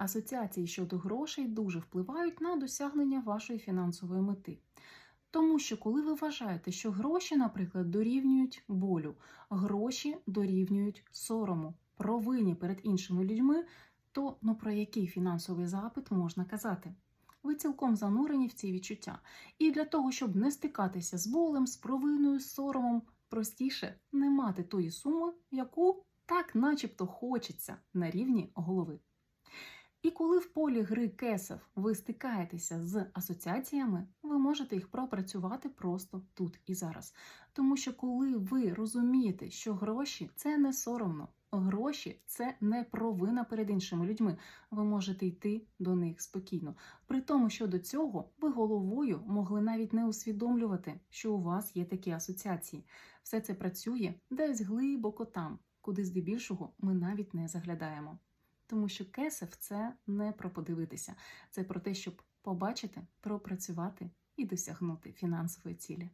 Асоціації щодо грошей дуже впливають на досягнення вашої фінансової мети. Тому що, коли ви вважаєте, що гроші, наприклад, дорівнюють болю, гроші дорівнюють сорому, провині перед іншими людьми, то ну про який фінансовий запит можна казати? Ви цілком занурені в ці відчуття. І для того, щоб не стикатися з болем, з провиною, з соромом, простіше не мати тої суми, яку так начебто хочеться на рівні голови. І коли в полі гри кесов ви стикаєтеся з асоціаціями, ви можете їх пропрацювати просто тут і зараз. Тому що коли ви розумієте, що гроші це не соромно, гроші це не провина перед іншими людьми, ви можете йти до них спокійно. При тому, що до цього ви головою могли навіть не усвідомлювати, що у вас є такі асоціації. Все це працює десь глибоко там, куди здебільшого ми навіть не заглядаємо. Тому що кесев це не про подивитися, це про те, щоб побачити, пропрацювати і досягнути фінансової цілі.